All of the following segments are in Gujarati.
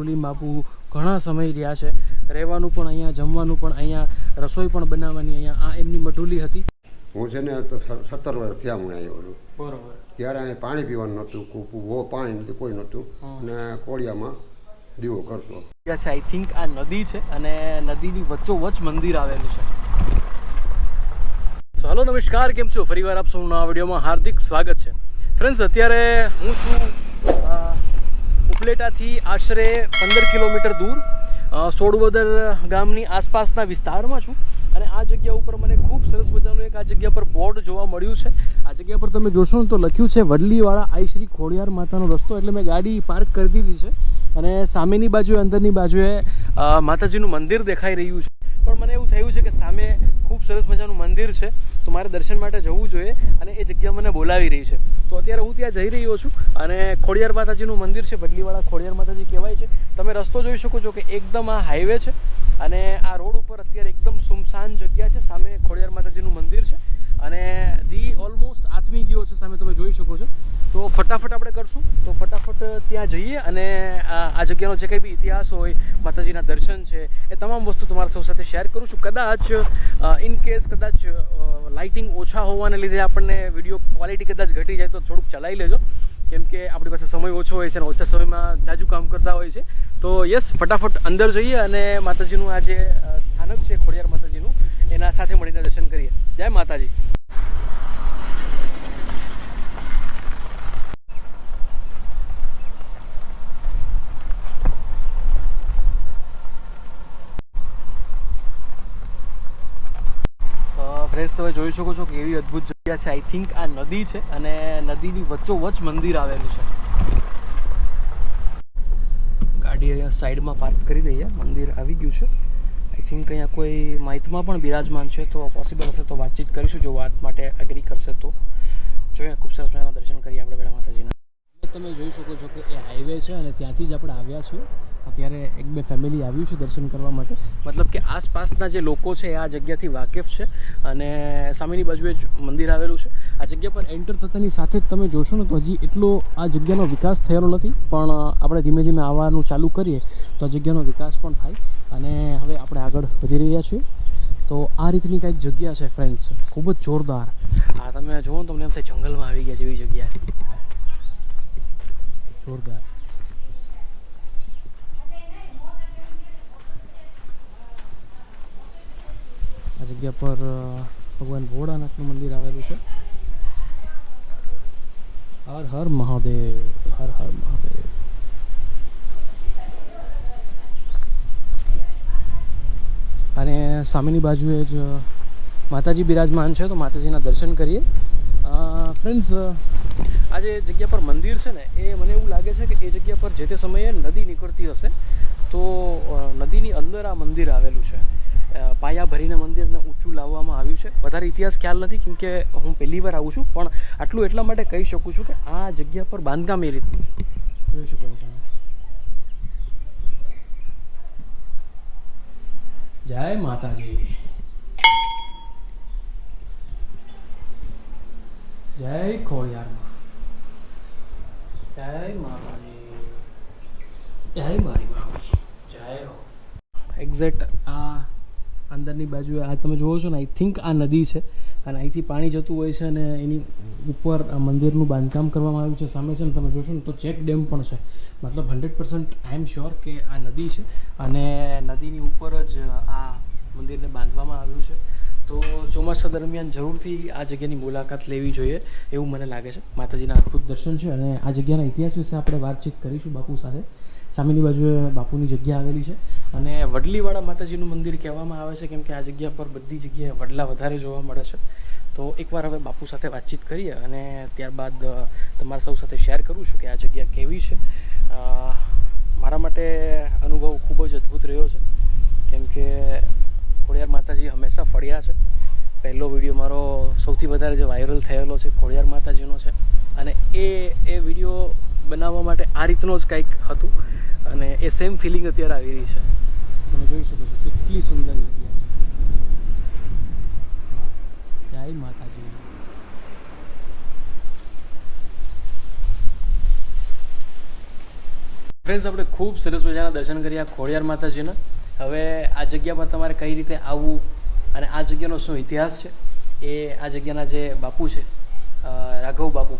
મઢુલી બાપુ ઘણા સમય રહ્યા છે. રહેવાનું પણ અહીંયા જમવાનું પણ અહીંયા રસોઈ પણ બનાવવાની અહીંયા આ એમની મઢુલી હતી. હું છે ને સત્તર વર્ષ થયા હું આવ્યો છું. બરોબર. ત્યારે અહીંયા પાણી પીવાનું નહોતું કૂપું પાણી નહોતું કોઈ નહોતું. અને કોળિયામાં દીવો કરતો. છે આઈ થિંક આ નદી છે અને નદીની વચ્ચોવચ મંદિર આવેલું છે. સો હલો નમસ્કાર કેમ છો? ફરીવાર આપ સૌના વિડીયોમાં હાર્દિક સ્વાગત છે. ફ્રેન્ડ્સ અત્યારે હું છું ઉપલેટાથી આશરે પંદર કિલોમીટર દૂર સોડવદર ગામની આસપાસના વિસ્તારમાં છું. અને આ જગ્યા ઉપર મને ખૂબ સરસ મજાનું એક આ જગ્યા પર બોર્ડ જોવા મળ્યું છે. આ જગ્યા પર તમે જોશો ને તો લખ્યું છે વડલીવાળા આઈ શ્રી ખોડિયાર માતાનો રસ્તો, એટલે મેં ગાડી પાર્ક કરી દીધી છે. અને સામેની બાજુએ, અંદરની બાજુએ માતાજીનું મંદિર દેખાઈ રહ્યું છે. પણ મને એવું થયું છે કે સામે ખૂબ સરસ મજાનું મંદિર છે, તો મારે દર્શન માટે જવું જોઈએ અને એ જગ્યા મને બોલાવી રહી છે. તો અત્યારે હું ત્યાં જઈ રહ્યો છું અને ખોડિયાર માતાજીનું મંદિર છે બદલીવાળા ખોડિયાર માતાજી કહેવાય છે. તમે રસ્તો જોઈ શકો છો કે એકદમ આ હાઈવે છે. અને આ રોડ ઉપર અત્યારે એકદમ સુમસાન જગ્યા છે. સામે ખોડિયાર માતાજીનું મંદિર છે. અને દી ઓલમોસ્ટ આથમી ગયો છે સામે તમે જોઈ શકો છો. તો ફટાફટ આપણે કરશું. તો ફટાફટ ત્યાં જઈએ અને આ જગ્યાનો જે કંઈ બી ઇતિહાસ હોય, માતાજીના દર્શન છે, એ તમામ વસ્તુ તમારા સૌ સાથે શેર કરું છું. કદાચ ઇન કેસ કદાચ લાઇટિંગ ઓછા હોવાને લીધે આપણને વીડિયો ક્વોલિટી કદાચ ઘટી જાય તો થોડુંક ચલાવી લેજો. કેમ કે આપણી પાસે સમય ઓછો હોય છે અને ઓછા સમયમાં જાજુ કામ કરતા હોય છે. તો યસ, ફટાફટ અંદર જઈએ અને માતાજીનું આ જે સ્થાનક છે ખોડિયાર માતાજીનું. એના સાથે મળીને દર્શન કરીએ. જય માતાજી. ફ્રેન્ડ્સ તમે જોઈ શકો છો કે એવી અદ્ભુત જગ્યા છે આઈ થિંક આ નદી છે અને નદીની વચ્ચોવચ્ચ મંદિર આવેલું છે. ગાડી અહીંયા સાઈડમાં પાર્ક કરી દઈએ, મંદિર આવી ગયું છે. આઈ થિંક અહીંયા કોઈ માહિતમાં પણ બિરાજમાન છે, તો પોસિબલ હશે તો વાતચીત કરીશું, જો વાત માટે એગ્રી કરશે તો. જોઈએ, ખૂબ સરસ મજાના દર્શન કરીએ આપણે પહેલાં માતાજીના. તમે જોઈ શકો છો કે એ હાઈવે છે અને ત્યાંથી જ આપણે આવ્યા છીએ. અત્યારે એક બે ફેમિલી આવ્યું છે દર્શન કરવા માટે. મતલબ કે આસપાસના જે લોકો છે એ આ જગ્યાથી વાકેફ છે અને સામેની બાજુએ જ મંદિર આવેલું છે. આ જગ્યા પર એન્ટર થતાની સાથે જ તમે જોશો ને તો હજી એટલો આ જગ્યાનો વિકાસ થયેલો નથી, પણ આપણે ધીમે ધીમે આવવાનું ચાલુ કરીએ તો આ જગ્યાનો વિકાસ પણ થાય. અને હવે આપણે આગળ વધી રહ્યા છીએ. તો આ રીતની કંઈક જગ્યા છે ફ્રેન્ડ્સ ખૂબ જ જોરદાર. આ તમે જુઓ તમને એમ થાય જંગલમાં આવી ગયા છે એવી જગ્યા. જોરદાર. આ જગ્યા પર ભગવાન ભોળાનાથનું મંદિર આવેલું છે. હર હર મહાદેવ, હર હર મહાદેવ. અને સામેની બાજુએ જ માતાજી બિરાજમાન છે, તો માતાજીના દર્શન કરીએ. ફ્રેન્ડ્સ આ જે જગ્યા પર મંદિર છે ને, એ મને એવું લાગે છે કે એ જગ્યા પર જે તે સમયે નદી નીકળતી હશે, તો નદીની અંદર આ મંદિર આવેલું છે. પાયા ભરીને મંદિરને ઊંચું લાવવામાં આવ્યું છે. વધારે ઇતિહાસ ખ્યાલ નથી કેમકે હું પહેલી વાર આવું છું, પણ આટલું એટલા માટે કહી શકું છું કે આ જગ્યા પર બાંધકામ એ રીતનું છે. જોઈ શકો જય માતાજી. જય ખોડિયારમાં. જય માતાજી. જય મારી મામી જય હો. એક્ઝેક્ટ આ અંદરની બાજુએ આ તમે જુઓ છો ને આઈ થિંક આ નદી છે. અને અહીંથી પાણી જતું હોય છે અને એની ઉપર મંદિરનું બાંધકામ કરવામાં આવ્યું છે. સામે છે ને તમે જોશો ને તો ચેક ડેમ પણ છે. મતલબ hundred percent I am sure કે આ નદી છે. અને નદીની ઉપર જ આ મંદિરને બાંધવામાં આવ્યું છે. તો ચોમાસા દરમિયાન જરૂરથી આ જગ્યાની મુલાકાત લેવી જોઈએ એવું મને લાગે છે. માતાજીના અદ્ભુત દર્શન છે અને આ જગ્યાના ઇતિહાસ વિશે આપણે વાતચીત કરીશું બાપુ સાથે. સામેની બાજુએ બાપુની જગ્યા આવેલી છે અને વડલીવાળા માતાજીનું મંદિર કહેવામાં આવે છે કેમ કે આ જગ્યા પર બધી જગ્યાએ વડલા વધારે જોવા મળે છે. તો એકવાર હવે બાપુ સાથે વાતચીત કરીએ અને ત્યારબાદ તમારા સૌ સાથે શેર કરું છું કે આ જગ્યા કેવી છે અ, મારા માટે અનુભવ ખૂબ જ અદ્ભુત રહ્યો છે કેમ કે ખોડિયાર માતાજી હંમેશા ફળ્યા છે પહેલો વીડિયો મારો સૌથી વધારે જે વાયરલ થયેલો છે ખોડિયાર માતાજીનો છે. અને એ એ વીડિયો બનાવવા માટે આ રીતનો જ કંઈક હતું. અને એ સેમ ફિલિંગ અત્યારે આવી રહી છે. તમે જોઈ શકો છો કેટલી સુંદર જગ્યા છે. જય માતાજી. ફ્રેન્ડ્સ આપણે ખૂબ સરસ મજાના દર્શન કર્યા ખોડિયાર માતાજીના. હવે આ જગ્યા પર તમારે કઈ રીતે આવવું અને આ જગ્યાનો શું ઇતિહાસ છે? એ આ જગ્યાના જે બાપુ છે રાઘવ બાપુ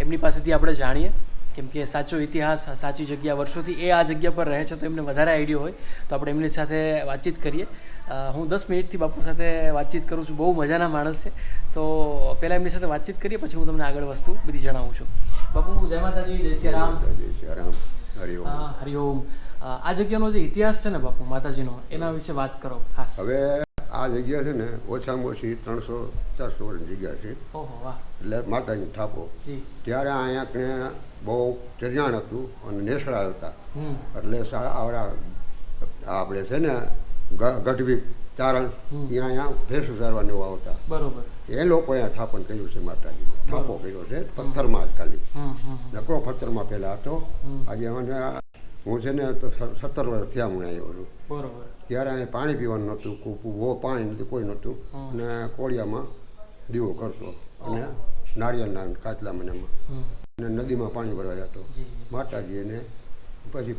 એમની પાસેથી આપણે જાણીએ. કેમ કે સાચો ઇતિહાસ સાચી જગ્યા વર્ષોથી એ આ જગ્યા પર રહે છે તો એમને વધારે આઈડિયો હોય તો આપણે એમની સાથે વાતચીત કરીએ. હું દસ મિનિટથી બાપુ સાથે વાતચીત કરું છું બહુ મજાના માણસ છે. તો પહેલાં એમની સાથે વાતચીત કરીએ પછી હું તમને આગળ વસ્તુ બધી જણાવું છું. બાપુ જય માતાજી જય શ્રી રામ. જય શ્રી રામ. હરિઓમ હરિઓમ આ જગ્યાનો જે ઇતિહાસ છે ને બાપુ માતાજીનો એના વિશે વાત કરો ખાસ. હવે આ જગ્યા છે ને ઓછામાં ઓછી ત્રણસો ચારસો વર્ષની જગ્યા છે. એટલે માતાજી થાપો. ત્યારે અહીંયા કણે બહુ ચરિયાણ હતું અને નેસડા હતા. એટલે આવડા આપણે છે ને ગઢવી ચારણ ત્યાં અહીંયા ભેંસ ઉતારવાને એવા આવતા. બરોબર. એ લોકો અહીંયા સ્થાપન કર્યું છે માતાજી થાપો કર્યો છે પથ્થરમાં જ ખાલી. નકરો પથ્થરમાં પહેલા હતો. આજે મને હું છે ને સત્તર વર્ષ થયા હું આવ્યો છું બરોબર. ત્યારે અહીંયા પાણી પીવાનું નહોતું કૂપું બહુ પાણી નહોતું કોઈ નહોતું. અને કોળિયામાં દીવો કરતો અને નારિયેળના કાચલા મનામાં અને નદીમાં પાણી ભરવા જતો. માતાજી એને પછી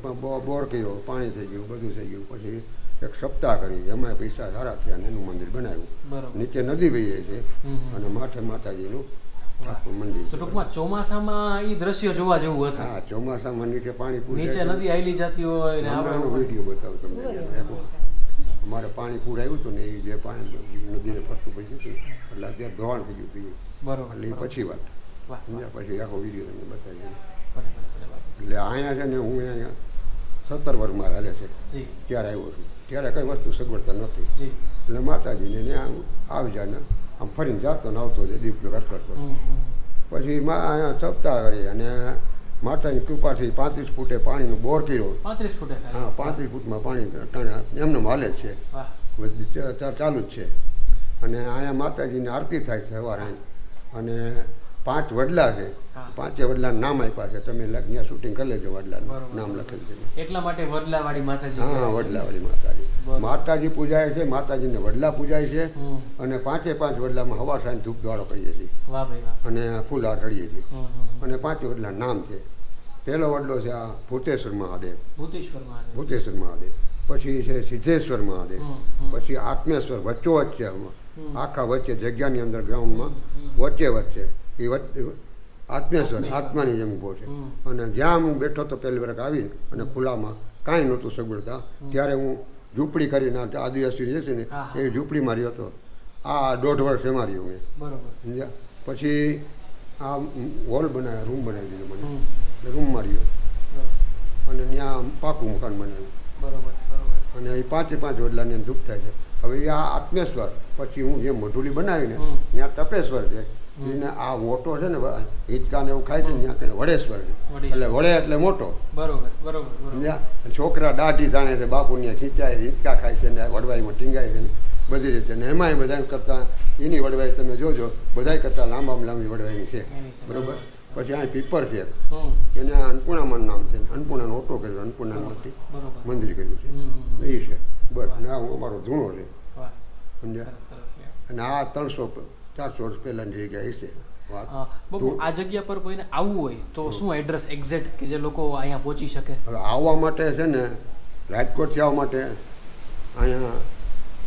બોર કર્યો પાણી થઈ ગયું બધું થઈ ગયું. પછી એક સપ્તાહ કરી એમાં પૈસા સારા થયા એનું મંદિર બનાવ્યું. નીચે નદી વહી છે. અને માથે માતાજીનું મંદિર તો ટૂંકમાં ચોમાસામાં એ દ્રશ્ય જોવા જેવું હશે. હા ચોમાસામાં નીચે પાણી નીચે નદી આવેલી જતી હોય ને આપણે વીડિયો બતાવું તમને. અમારે પાણી પૂર આવ્યું હતું ને એ જે પાણી નદીને ફરતું પડ્યું હતું એટલે અત્યારે ધોવાણ થઈ ગયું હતું બરોબર એટલે એ પછી વાત. સમજ્યા? પછી આખો વીડિયો તમને બતાવી. એટલે અહીંયા છે ને હું અહીંયા સત્તર વર્ષ મારા હાલે છે. જી. ત્યારે આવ્યો છું. ત્યારે કઈ વસ્તુ સગવડતા નથી જી. એટલે માતાજીને ત્યાં આવી જાય ને આમ ફરીને જાતો ને આવતો દીપ કરતો પછી અહીંયા સપ્તાહ કરી અને માતાની કૃપાથી પાંત્રીસ ફૂટે પાણીનો બોર કર્યો. પાંત્રીસ ફૂટે હા પાંત્રીસ ફૂટમાં પાણી ટાણે એમને હાલે છે. ચાલુ જ છે. અને અહીંયા માતાજીની આરતી થાય છે સવારે. અને પાંચ વડલા છે. પાંચે વડલાના નામ આપ્યા છે. તમે લગ્ન શૂટિંગ કરી લેજો વડલાનું. નામ લખેલ છે. એટલા માટે વડલાવાળી માતાજી હા વડલા વાળી માતાજી. માતાજી પૂજાય છે માતાજીને વડલા પૂજાય છે અને પાંચે પાંચ વડલામાં હવા સાંજ ધૂપ દ્વાળો કરીએ છીએ અને ફૂલ આઢળીએ છીએ. અને પાંચે વડલા નામ છે. પહેલો વડલો છે આ ભૂતેશ્વર મહાદેવ. ભૂતેશ્વર મહાદેવ. ભૂતેશ્વર મહાદેવ. પછી છે સિદ્ધેશ્વર મહાદેવ. પછી આત્મેશ્વર વચ્ચો વચ્ચે આખા વચ્ચે જગ્યાની અંદર ગ્રાઉન્ડમાં વચ્ચે વચ્ચે. એ વચ્ચે આત્મેશ્વર. આત્માની જેમ ઊભો છે. અને જ્યાં હું બેઠો તો પહેલી વખત આવી અને ખુલ્લામાં કાંઈ નહોતું સગવડતા ત્યારે હું ઝૂંપડી કરીને આદિવાસી રહે છે ને. એ ઝૂંપડી રહ્યો હતો. આ દોઢ વર્ષ એમાં રહ્યો મેં. સમજ્યા? પછી આ હોલ બનાવ્યા રૂમ બનાવી દીધો મને. રૂમમાં રહ્યો રૂમ માર્યો. અને ત્યાં પાકું મકાન બનાવ્યું. બરોબર અને એ પાંચે પાંચ વડલાની અંદર ધૂપ થાય છે. હવે એ આ આત્મેશ્વર પછી હું જે મધુલી બનાવીને ત્યાં તપેશ્વર છે. એને આ મોટો છે ને હિંકકાને એવું ખાય છે ને ત્યાં કઈ વડેશ્વર. એટલે વડે એટલે મોટો. બરોબર બરોબર? છોકરા દાઢી જાણે છે બાપુ ને ખીચાય હિંચકા ખાય છે ને વડવાઈમાં ટીંગાય છે ને બધી રીતે. ને એમાંય બધા કરતાં એની વડવાઈ તમે જોજો બધાય કરતાં લાંબામાં લાંબી વડવાઈની છે. બરોબર. પછી અહીં પીપર છે. એને આ અન્નપૂર્ણામાં નામ છે. અન્નપૂર્ણાનો ઓટો કર્યો અન્નપૂર્ણા બરોબર મંદિર કર્યું છે. એ છે. બસ ને આ અમારો ધૂણો છે. સમજ્યા. અને આ ત્રણસો ચારસો વર્ષ પહેલાંની જગ્યા છે વાત. આ જગ્યા પર કોઈને આવવું હોય તો શું એડ્રેસ એક્ઝેક્ટ કે જે લોકો અહીંયા પહોંચી શકે? હવે આવવા માટે છે ને રાજકોટથી આવવા માટે અહીંયા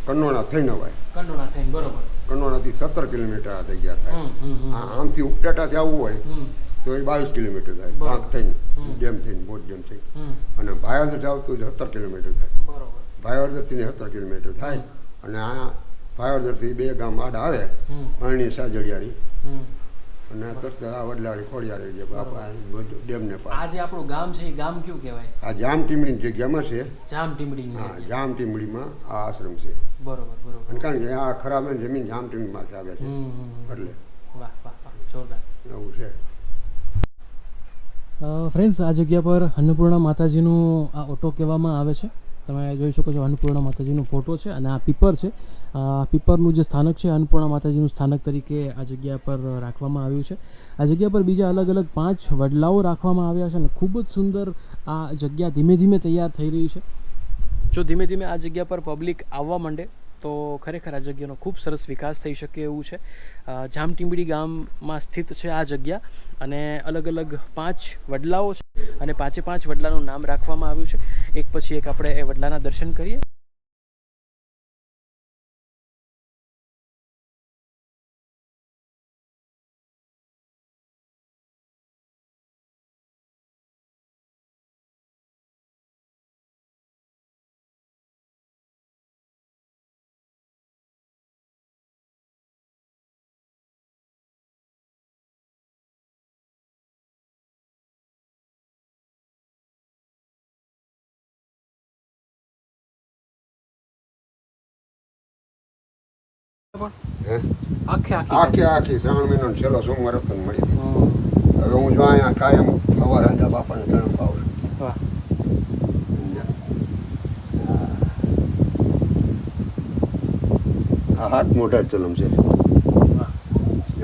કનોડા થઈને અવાય. કંડોળા થઈને બરોબર. કનોડાથી સત્તર કિલોમીટર આ ગયા થાય. આ આમથી ઉપટાટાથી આવવું હોય તો એ બાવીસ કિલોમીટર થાય પાક થઈને. ડેમ થઈને બોટ ડેમ થઈને. અને ભાયોદર જાવ તો સત્તર કિલોમીટર થાય. બરોબર. ભાયોદરથી સત્તર કિલોમીટર થાય. અને આ ભાયોદરથી બે ગામ આડ આવે પાણી અરણી સાજડિયારી હમ. અને કરતા આ વડલાડી ખોડિયારી જે બાપા ડેમને આ પાસ જે આપણું ગામ છે એ ગામ કયું કહેવાય? આ જામ ટીમડીની જગ્યામાં છે. જામ ટીમડીની હા જામ ટીમડીમાં આ આશ્રમ છે. બરોબર બરોબર. અને કારણ કે આ ખરાબ જમીન જામ ટીમડીમાં જ આવે છે. એટલે. વાહ વાહ જોરદાર. એવું છે. ફ્રેન્ડ્સ આ જગ્યા પર અન્નપૂર્ણા માતાજીનું આ ઓટો કહેવામાં આવે છે. તમે જોઈ શકો છો અન્નપૂર્ણા માતાજીનો ફોટો છે અને આ પીપર છે. આ પીપરનું જે સ્થાનક છે, અન્નપૂર્ણા માતાજીનું સ્થાનક તરીકે આ જગ્યા પર રાખવામાં આવ્યું છે. આ જગ્યા પર બીજા અલગ અલગ પાંચ વડલાઓ રાખવામાં આવ્યા છે અને ખૂબ જ સુંદર આ જગ્યા ધીમે ધીમે તૈયાર થઈ રહી છે. જો ધીમે ધીમે આ જગ્યા પર પબ્લિક આવવા માંડે, તો ખરેખર આ જગ્યાનો ખૂબ સરસ વિકાસ થઈ શકે એવું છે. જામટીંબડી ગામમાં સ્થિત છે આ જગ્યા અને અલગ અલગ પાંચ વડલાઓ છે અને પાંચે પાંચ વડલાનું નામ રાખવામાં આવ્યું છે. એક પછી એક આપણે એ વડલાના દર્શન કરીએ. આખે આખી આખી શ્રાવણ મહિનો છેલ્લો સોમવાર ને મળી હવે હું જો અહીંયા કાયમ સવાર હતા બાપાને ગરમ? આ હાથ મોઢા ચલમ છે.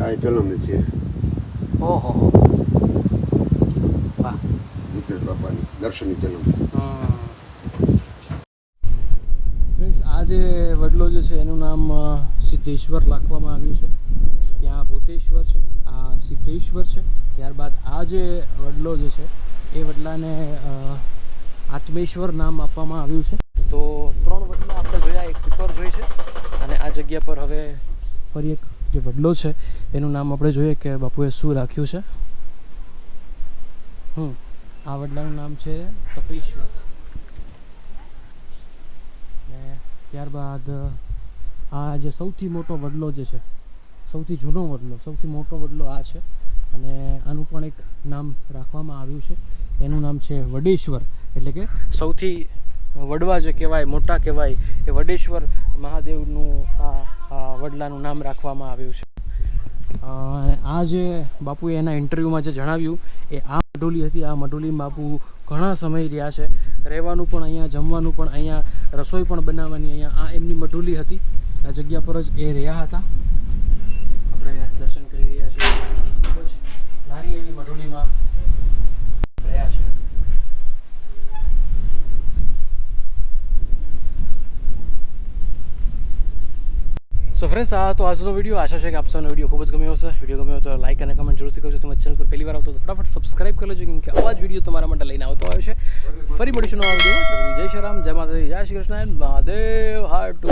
આ ચલમ છે. ઓહો. વાહ. બાપાની દર્શનની ચલમ. મીન્સ આ વડલો જે છે એનું નામ સિદ્ધેશ્વર રાખવામાં આવ્યું છે. ત્યાં ભૂતેશ્વર છે. આ સિદ્ધેશ્વર છે. ત્યારબાદ આ જે વડલો જે છે, એ વડલાને આત્મેશ્વર નામ આપવામાં આવ્યું છે. તો ત્રણ વડલા આપણે જોયા, એક પીપર જોઈ છે અને આ જગ્યા પર હવે ફરી એક જે વડલો છે, એનું નામ આપણે જોઈએ કે બાપુએ શું રાખ્યું છે. હમ, આ વડલાનું નામ છે તપેશ્વર. ત્યારબાદ આ જે સૌથી મોટો વડલો જે છે, સૌથી જૂનો વડલો, સૌથી મોટો વડલો આ છે. અને આનું પણ એક નામ રાખવામાં આવ્યું છે. એનું નામ છે વડેશ્વર. એટલે કે સૌથી વડવા જે કહેવાય, મોટા કહેવાય, એ વડેશ્વર મહાદેવનું આ વડલાનું નામ રાખવામાં આવ્યું છે. આ જે બાપુએ એના ઇન્ટરવ્યૂમાં જે જણાવ્યું, એ આ મઢોલી હતી. આ મઢોલી બાપુ ઘણા સમય રહ્યા છે. રહેવાનું પણ અહીંયા, જમવાનું પણ અહીંયા, રસોઈ પણ બનાવવાની અહીંયા, આ એમની મઢોલી હતી. આ જગ્યા પર જ એ રહ્યા હતા. આપણે દર્શન કરી રહ્યા છીએ. ખૂબ જ નાની એવી મઢોલીમાં રહ્યા છે. સો ફ્રેન્ડ્સ આ તો આજનો વીડિયો આશા છે કે આપ સૌનો વીડિયો ખૂબ જ ગમ્યો હશે. વીડિયો ગમ્યો તો લાઈક અને કમેન્ટ જરૂરથી કરજો. તમે ચેનલ પર પહેલી વાર આવતો તો ફટાફટ સબસ્ક્રાઇબ કરી લેજો, કેમ કે આવા જ વીડિયો તમારા માટે લઈને આવતો હોય છે. ફરી મળીશું નવા વીડિયો જય શ્રી રામ. જય માતાજી. જય શ્રી કૃષ્ણ. મહાદેવ. હાર ટુ